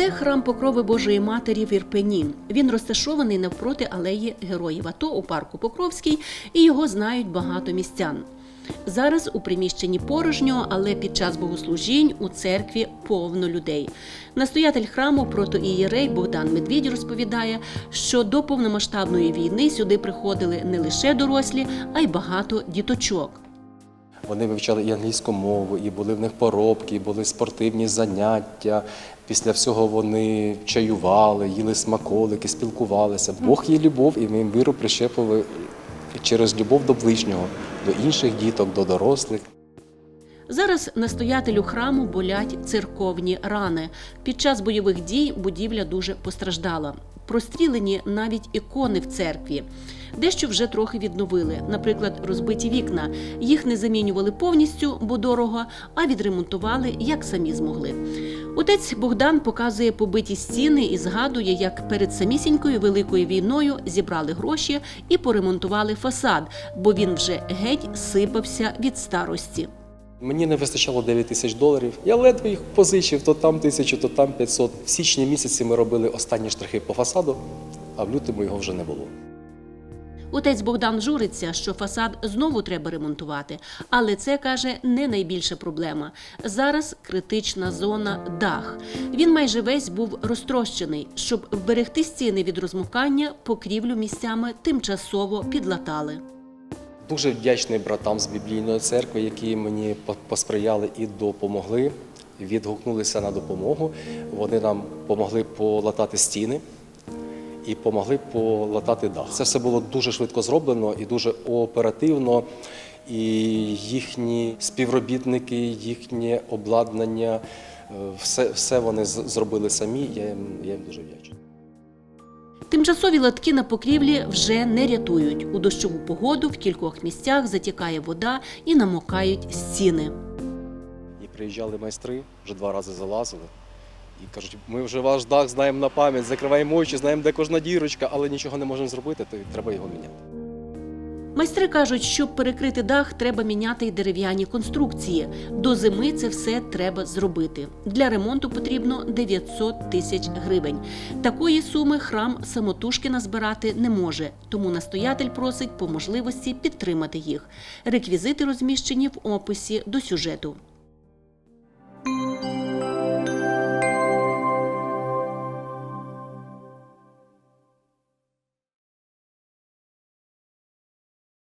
Це храм Покрови Божої Матері в Ірпені. Він розташований навпроти алеї Героїв АТО у парку Покровський, і його знають багато містян. Зараз у приміщенні порожньо, але під час богослужінь у церкві повно людей. Настоятель храму протоієрей Богдан Медвідь розповідає, що до повномасштабної війни сюди приходили не лише дорослі, а й багато діточок. Вони вивчали і англійську мову, і були в них поробки, і були спортивні заняття. Після всього вони чаювали, їли смаколики, спілкувалися. Бог є любов, і ми їм віру прищепили через любов до ближнього, до інших діток, до дорослих. Зараз настоятелю храму болять церковні рани. Під час бойових дій будівля дуже постраждала. Прострілені навіть ікони в церкві. Дещо вже трохи відновили, наприклад, розбиті вікна. Їх не замінювали повністю, бо дорого, а відремонтували як самі змогли. Отець Богдан показує побиті стіни і згадує, як перед самісінькою великою війною зібрали гроші і поремонтували фасад, бо він вже геть сипався від старості. Мені не вистачало 9 тисяч доларів. Я ледве їх позичив, то там тисячу, то там 500. В січні місяці ми робили останні штрихи по фасаду, а в лютому його вже не було. Отець Богдан журиться, що фасад знову треба ремонтувати, але це каже не найбільша проблема. Зараз критична зона дах. Він майже весь був розтрощений. Щоб вберегти стіни від розмукання, покрівлю місцями тимчасово підлатали. Дуже вдячний братам з біблійної церкви, які мені посприяли і допомогли. Відгукнулися на допомогу. Вони нам допомогли полатати стіни і допомогли полатати дах. Це все було дуже швидко зроблено і дуже оперативно. І їхні співробітники, їхнє обладнання, е, все, все вони зробили самі. Я я їм дуже вдячний. Тимчасові латки на покрівлі вже не рятують. У дощову погоду в кількох місцях затікає вода і намокають стіни. І приїжджали майстри, вже два рази залазили. І кажуть, ми вже ваш дах знаємо на пам'ять, закриваємо очі, знаємо, де кожна дірочка, але нічого не можемо зробити, то треба його міняти. Майстри кажуть, щоб перекрити дах, треба міняти й дерев'яні конструкції. До зими це все треба зробити. Для ремонту потрібно 900 тисяч гривень. Такої суми храм самотужки назбирати не може, тому настоятель просить по можливості підтримати їх. Реквізити розміщені в описі до сюжету.